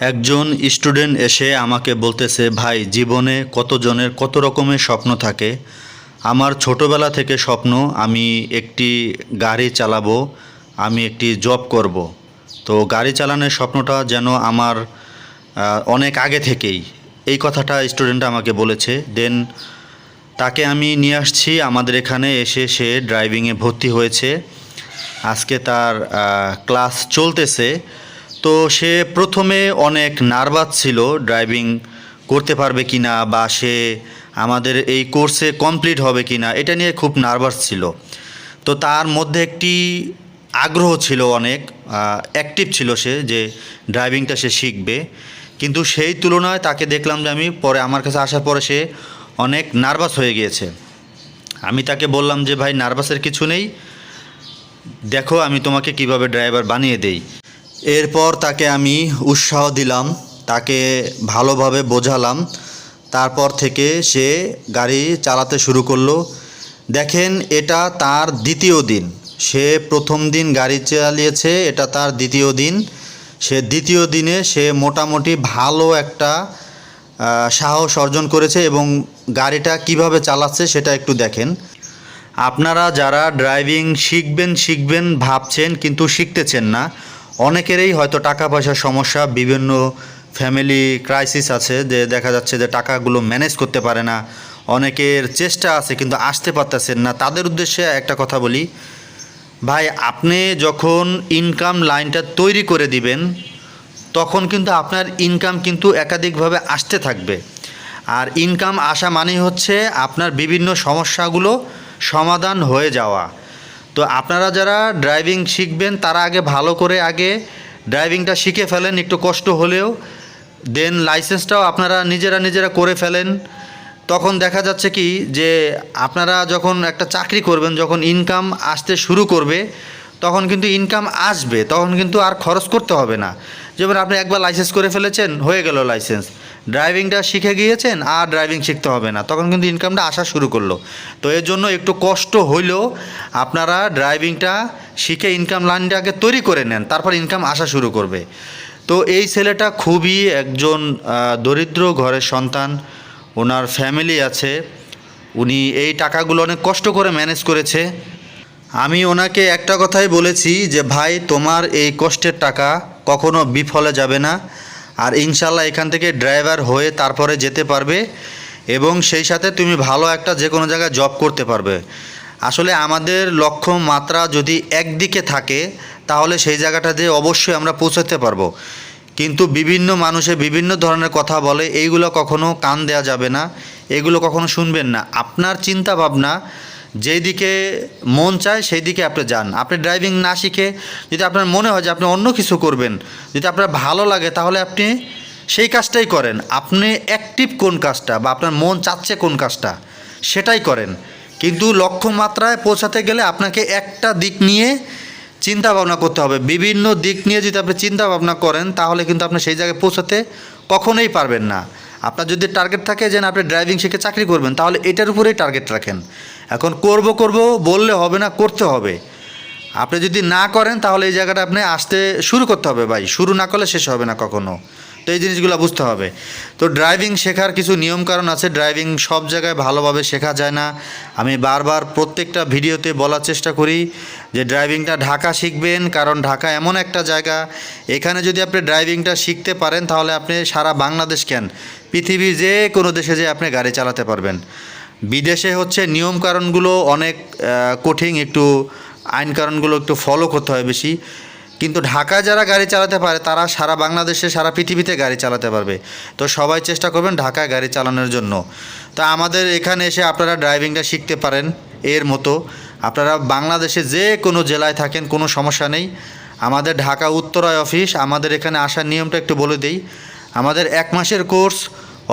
একজন স্টুডেন্ট এসে আমাকে বলতেছে, ভাই, জীবনে কতজনের কত রকমের স্বপ্ন থাকে? আমার ছোটোবেলা থেকে স্বপ্ন, আমি একটি গাড়ি চালাবো, আমি একটি জব করব। তো গাড়ি চালানোর স্বপ্নটা যেন আমার অনেক আগে থেকেই। এই কথাটা স্টুডেন্ট আমাকে বলেছে। দেন তাকে আমি নিয়ে আসছি। আমাদের এখানে এসে সে ড্রাইভিংয়ে ভর্তি হয়েছে। আজকে তার ক্লাস চলতেছে। তো সে প্রথমে অনেক নার্ভাস ছিল, ড্রাইভিং করতে পারবে কি না বা সে আমাদের এই কোর্সে কমপ্লিট হবে কি না এটা নিয়ে খুব নার্ভাস ছিল। তো তার মধ্যে একটি আগ্রহ ছিল অনেক অ্যাক্টিভ ছিল সে যে ড্রাইভিংটা সে শিখবে। কিন্তু সেই তুলনায় তাকে দেখলাম যে আমি পরে, আমার কাছে আসার পরে সে অনেক নার্ভাস হয়ে গিয়েছে। আমি তাকে বললাম যে, ভাই, নার্ভাসের কিছু নেই। দেখো, আমি তোমাকে কীভাবে ড্রাইভার বানিয়ে দেই। এরপর তাকে আমি উৎসাহ দিলাম, তাকে ভালোভাবে বোঝালাম। তারপর থেকে সে গাড়ি চালাতে শুরু করল। দেখেন, এটা তার দ্বিতীয় দিন। সে প্রথম দিন গাড়ি চালিয়েছে, এটা তার দ্বিতীয় দিন। সে দ্বিতীয় দিনে সে মোটামুটি ভালো একটা সাহস অর্জন করেছে এবং গাড়িটা কীভাবে চালাচ্ছে সেটা একটু দেখেন। আপনারা যারা ড্রাইভিং শিখবেন শিখবেন, ভাবছেন, কিন্তু শিখতেছেন না। অনেকেরই হয়তো টাকা পয়সার সমস্যা, বিভিন্ন ফ্যামিলি ক্রাইসিস আছে যে দেখা যাচ্ছে যে টাকাগুলো ম্যানেজ করতে পারে না। অনেকের চেষ্টা আছে কিন্তু আসতে পারতেছেন না। তাদের উদ্দেশ্যে একটা কথা বলি, ভাই, আপনি যখন ইনকাম লাইনটা তৈরি করে দিবেন, তখন কিন্তু আপনার ইনকাম কিন্তু একাধিকভাবে আসতে থাকবে। আর ইনকাম আসা মানেই হচ্ছে আপনার বিভিন্ন সমস্যাগুলো সমাধান হয়ে যাওয়া। তো আপনারা যারা ড্রাইভিং শিখবেন, তারা আগে ভালো করে আগে ড্রাইভিংটা শিখে ফেলেন, একটু কষ্ট হলেও। দেন লাইসেন্সটাও আপনারা নিজেরা নিজেরা করে ফেলেন। তখন দেখা যাচ্ছে কি যে আপনারা যখন একটা চাকরি করবেন, যখন ইনকাম আসতে শুরু করবে, তখন কিন্তু ইনকাম আসবে, তখন কিন্তু আর খরচ করতে হবে না। যেমন আপনি একবার লাইসেন্স করে ফেলেছেন, হয়ে গেল লাইসেন্স ড্রাইভিংটা শিখে গিয়েছেন, আর ড্রাইভিং শিখতে হবে না। তখন কিন্তু ইনকামটা আসা শুরু করল। তো এর জন্য একটু কষ্ট হইলেও আপনারা ড্রাইভিংটা শিখে ইনকাম লাইনটা আগে তৈরি করে নেন, তারপর ইনকাম আসা শুরু করবে। তো এই ছেলেটা খুবই একজন দরিদ্র ঘরের সন্তান। ওনার ফ্যামিলি আছে। উনি এই টাকাগুলো অনেক কষ্ট করে ম্যানেজ করেছে। আমি ওনাকে একটা কথাই বলেছি যে, ভাই, তোমার এই কষ্টের টাকা কখনো বিফলে যাবে না। আর ইনশাল্লাহ এখান থেকে ড্রাইভার হয়ে তারপরে যেতে পারবে এবং সেই সাথে তুমি ভালো একটা যে কোনো জায়গায় জব করতে পারবে। আসলে আমাদের লক্ষ্য মাত্রা যদি একদিকে থাকে, তাহলে সেই জায়গাটা দিয়ে অবশ্যই আমরা পৌঁছাতে পারব। কিন্তু বিভিন্ন মানুষে বিভিন্ন ধরনের কথা বলে, এইগুলো কখনো কান দেওয়া যাবে না, এগুলো কখনো শুনবেন না। আপনার চিন্তা ভাবনা যেই দিকে মন চায় সেই দিকে আপনি যান। আপনি ড্রাইভিং না শিখে যদি আপনার মনে হয় যে আপনি অন্য কিছু করবেন, যদি আপনার ভালো লাগে তাহলে আপনি সেই কাজটাই করেন। আপনি অ্যাক্টিভ কোন কাজটা বা আপনার মন চাচ্ছে কোন কাজটা, সেটাই করেন। কিন্তু লক্ষ্যমাত্রায় পৌঁছাতে গেলে আপনাকে একটা দিক নিয়ে চিন্তা ভাবনা করতে হবে। বিভিন্ন দিক নিয়ে যদি আপনি চিন্তা ভাবনা করেন তাহলে কিন্তু আপনি সেই জায়গায় পৌঁছাতে কখনোই পারবেন না। আপনার যদি টার্গেট থাকে যে আপনি ড্রাইভিং শিখে চাকরি করবেন, তাহলে এটার উপরেই টার্গেট রাখেন। এখন করব করব, বললে হবে না, করতে হবে। আপনি যদি না করেন, তাহলে এই জায়গাটা আপনি আসতে শুরু করতে হবে ভাই। শুরু না করলে শেষ হবে না কখনো। তো এই জিনিসগুলো বুঝতে হবে। তো ড্রাইভিং শেখার কিছু নিয়মকানুন আছে। ড্রাইভিং সব জায়গায় ভালোভাবে শেখা যায় না। আমি বারবার প্রত্যেকটা ভিডিওতে বলার চেষ্টা করি যে ড্রাইভিংটা ঢাকা শিখবেন, কারণ ঢাকা এমন একটা জায়গা। এখানে যদি আপনি ড্রাইভিংটা শিখতে পারেন, তাহলে আপনি সারা বাংলাদেশ কেন? পৃথিবীর যে কোনো দেশে যে আপনি গাড়ি চালাতে পারবেন। বিদেশে হচ্ছে নিয়মকানুনগুলো অনেক কঠিন, একটু আইন কারণগুলো একটু ফলো করতে হয় বেশি। কিন্তু ঢাকায় যারা গাড়ি চালাতে পারে, তারা সারা বাংলাদেশে, সারা পৃথিবীতে গাড়ি চালাতে পারবে। তো সবাই চেষ্টা করবেন ঢাকায় গাড়ি চালানোর জন্য। তো আমাদের এখানে এসে আপনারা ড্রাইভিংটা শিখতে পারেন এর মতো। আপনারা বাংলাদেশে যে কোনো জেলায় থাকেন, কোনো সমস্যা নেই। আমাদের ঢাকা উত্তরায় অফিস, আমাদের এখানে আসার নিয়মটা একটু বলে দিই। আমাদের এক মাসের কোর্স,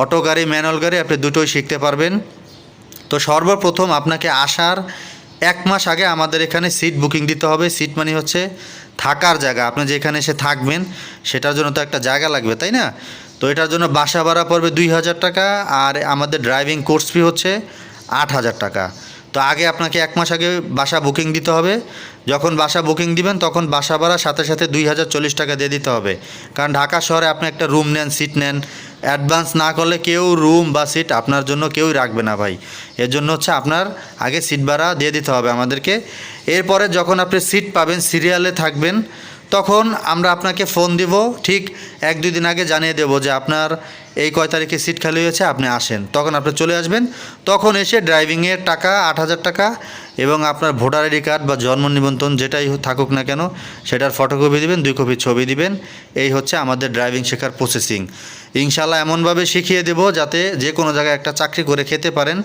অটো গাড়ি, ম্যানুয়াল গাড়ি, আপনি দুটোই শিখতে পারবেন। তো সর্বপ্রথম আপনাকে আসার এক মাস আগে আমাদের এখানে সিট বুকিং দিতে হবে। সিট মানে হচ্ছে থাকার জায়গা। আপনি যেখানে এসে থাকবেন, সেটার জন্য তো একটা জায়গা লাগবে, তাই না? তো এটার জন্য বাসা ভাড়া পড়বে দুই হাজার টাকা, আর আমাদের ড্রাইভিং কোর্স ফি হচ্ছে আট হাজার টাকা। তো আগে আপনাকে এক মাস আগে বাসা বুকিং দিতে হবে। যখন বাসা বুকিং দিবেন, তখন বাসা ভাড়া সাথে সাথে দুই হাজার চল্লিশ টাকা দিয়ে দিতে হবে। কারণ ঢাকা শহরে আপনি একটা রুম নেন সিট নেন অ্যাডভান্স না করলে কেউ রুম বা সিট আপনার জন্য কেউই রাখবে না ভাই। এর জন্য হচ্ছে আপনার আগে সিট ভাড়া দিয়ে দিতে হবে আমাদেরকে। এরপরে যখন আপনি সিট পাবেন সিরিয়ালে থাকবেন তখন আমরা আপনাকে ফোন দিব, ঠিক এক দুই দিন আগে জানিয়ে দেবো যে আপনার এই কয় তারিখে সিট খালি হয়েছে, আপনি আসেন। তখন আপনি চলে আসবেন, তখন এসে ড্রাইভিংয়ের টাকা, আট হাজার টাকা এবং আপনার ভোটার আইডি কার্ড বা জন্ম নিবন্ধন যেটাই থাকুক না কেন, সেটার ফটোকপি দিবেন, দুই কপি ছবি দিবেন। এই হচ্ছে আমাদের ড্রাইভিং শেখার প্রসেসিং ইনশাল্লাহ এমনভাবে শিখিয়ে দেব যাতে যে কোনো জায়গায় একটা চাকরি করে খেতে পারেন।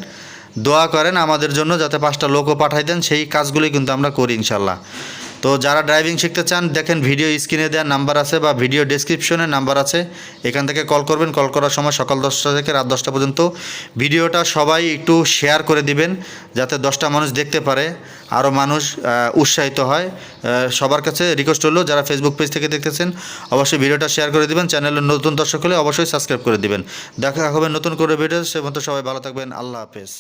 দোয়া করেন আমাদের জন্য যাতে পাঁচটা লোকও পাঠাই দেন, সেই কাজগুলি কিন্তু আমরা করি ইনশাল্লাহ তো যারা ড্রাইভিং শিখতে চান, দেখেন ভিডিও স্ক্রিনে দেওয়ার নাম্বার আছে বা ভিডিও ডেসক্রিপশনে নাম্বার আছে। এখান থেকে কল করবেন কল করার সময় সকাল দশটা থেকে রাত দশটা পর্যন্ত ভিডিওটা সবাই একটু শেয়ার করে দিবেন, যাতে দশটা মানুষ দেখতে পারে আরও মানুষ উৎসাহিত হয়। সবার কাছে রিকোয়েস্ট হলো, যারা ফেসবুক পেজ থেকে দেখতেছেন, অবশ্যই ভিডিওটা শেয়ার করে দিবেন চ্যানেলের নতুন দর্শক হলে অবশ্যই সাবস্ক্রাইব করে দিবেন। দেখা হবে নতুন করে ভিডিও সে মতো সবাই ভালো থাকবেন, আল্লাহ হাফেজ।